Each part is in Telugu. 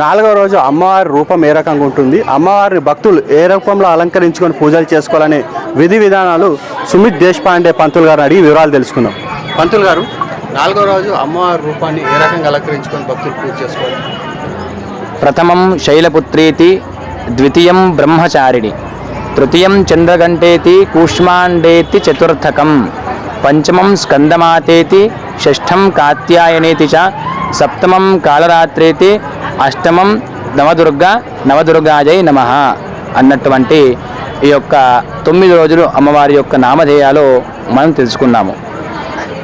నాలుగో రోజు అమ్మవారి రూపం ఏ రకంగా ఉంటుంది? అమ్మవారిని భక్తులు ఏ రూపంలో అలంకరించుకొని పూజలు చేసుకోవాలనే విధి విధానాలు సుమిత్ దేశపాండే పంతులు గారు అడిగి వివరాలు తెలుసుకుందాం. పంతులు గారు నాలుగో రోజు అమ్మవారి రూపాన్ని ఏ రకంగా అలంకరించుకొని భక్తులు పూజ చేసుకోవాలి? ప్రథమం శైలపుత్రేతి ద్వితీయం బ్రహ్మచారిణి తృతీయం చంద్రగంటేతి కూష్మాండేతి చతుర్థకం. పంచమం స్కందమాతేతి షష్ఠం కాత్యాయనేతి చ సప్తమం కాళరాత్రేతి అష్టమం నవదుర్గ నవదుర్గాజై నమ అన్నటువంటి ఈ యొక్క తొమ్మిది రోజులు అమ్మవారి యొక్క నామధేయాలు మనం తెలుసుకున్నాము.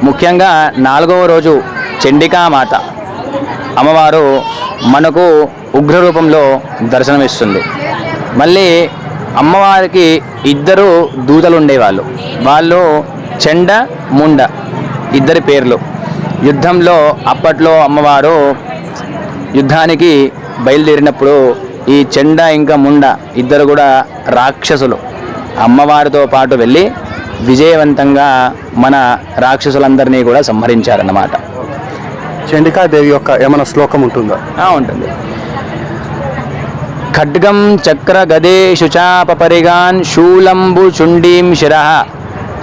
ముఖ్యంగా నాలుగవ రోజు చండికామాత అమ్మవారు మనకు ఉగ్ర రూపంలో దర్శనమిస్తుంది. మళ్ళీ అమ్మవారికి ఇద్దరు దూతలు ఉండేవాళ్ళు వాళ్ళు చెండ ముండ ఇద్దరి పేర్లు. యుద్ధంలో అప్పట్లో అమ్మవారు యుద్ధానికి బయలుదేరినప్పుడు ఈ చెండ ఇంకా ముండ ఇద్దరు కూడా రాక్షసులు. అమ్మవారితో పాటు వెళ్ళి విజయవంతంగా మన రాక్షసులందరినీ కూడా సంహరించారన్నమాట. చండికాదేవి యొక్క ఏమైనా శ్లోకం ఉంటుందా? ఉంటుంది. ఖడ్గం చక్ర గదేషు చాపరిగాన్ శూలంబు చుండీం శిర.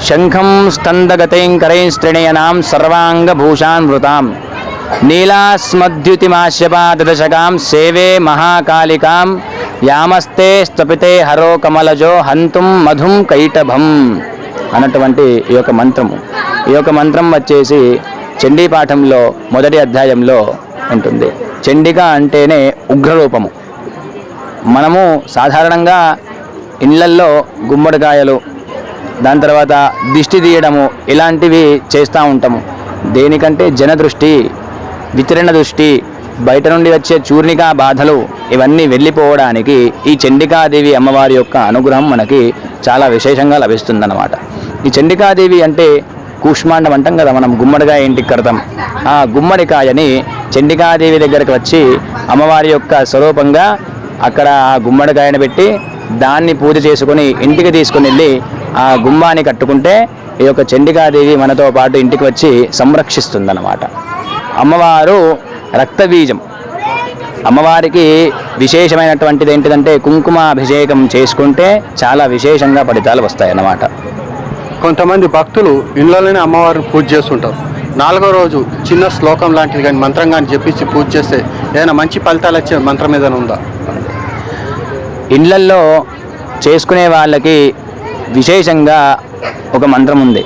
శంఖం స్కందగతైం కరైం సర్వాంగభూషాన్ వృతాం. నీలాస్మద్యుతిమాశ్యపాదశకాం సేవే మహాకాళికాం. యామస్తే స్తపితే హరో కమలజో హంతుం మధుం కైటభం అన్నటువంటి ఈ యొక్క మంత్రము. ఈ యొక్క మంత్రం వచ్చేసి చండీపాఠంలో మొదటి అధ్యాయంలో ఉంటుంది. చండిక అంటేనే ఉగ్రరూపము. మనము సాధారణంగా ఇళ్ళల్లో గుమ్మడికాయలు దాని తర్వాత దిష్టి తీయడము ఇలాంటివి చేస్తూ ఉంటాము. దేనికంటే జన దృష్టి వితరణ దృష్టి బయట నుండి వచ్చే చూర్ణికా బాధలు ఇవన్నీ వెళ్ళిపోవడానికి ఈ చండికాదేవి అమ్మవారి యొక్క అనుగ్రహం మనకి చాలా విశేషంగా లభిస్తుందన్నమాట. ఈ చండికాదేవి అంటే కూష్మాండం అంటాం కదా మనం గుమ్మడికాయ ఇంటికి కడతాం. ఆ గుమ్మడికాయని చండికాదేవి దగ్గరికి వచ్చి అమ్మవారి యొక్క స్వరూపంగా అక్కడ ఆ గుమ్మడికాయని పెట్టి దాన్ని పూజ చేసుకుని ఇంటికి తీసుకుని వెళ్ళి ఆ గుమ్మాన్ని కట్టుకుంటే ఈ యొక్క చండికాదేవి మనతో పాటు ఇంటికి వచ్చి సంరక్షిస్తుందన్నమాట. అమ్మవారు రక్తబీజం. అమ్మవారికి విశేషమైనటువంటిది ఏంటిదంటే కుంకుమాభిషేకం చేసుకుంటే చాలా విశేషంగా ఫలితాలు వస్తాయన్నమాట. కొంతమంది భక్తులు ఇళ్ళలోనే అమ్మవారిని పూజ చేస్తుంటారు. నాలుగో రోజు చిన్న శ్లోకం లాంటిది కానీ మంత్రం కానీ చెప్పించి పూజ చేస్తే ఏదైనా మంచి ఫలితాలు వచ్చే మంత్రం ఏదైనా ఉందా? ఇండ్లల్లో చేసుకునే వాళ్ళకి విశేషంగా ఒక మంత్రం ఉంది.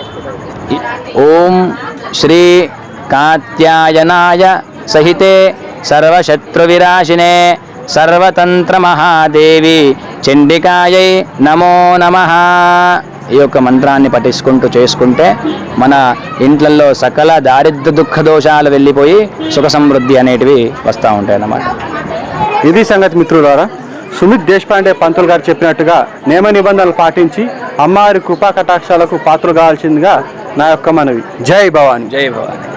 ఓం శ్రీ కాత్యాయనాయ సహితే సర్వశత్రు విరాశినే సర్వతంత్ర మహాదేవి చండికాయై నమో నమ. ఈ యొక్క మంత్రాన్ని పఠించుకుంటూ చేసుకుంటే మన ఇంట్లల్లో సకల దారిద్ర దుఃఖ దోషాలు వెళ్ళిపోయి సుఖ సమృద్ధి అనేటివి వస్తూ ఉంటాయి అన్నమాట ఇది సంగతి మిత్రులారా సుమిత్ దేశపాండే పంతులు గారు చెప్పినట్టుగా నియమ నిబంధనలు పాటించి అమ్మవారి కృపా కటాక్షాలకు పాత్ర కావాల్సిందిగా నా యొక్క మనవి. జై భవాని. జై భవాని.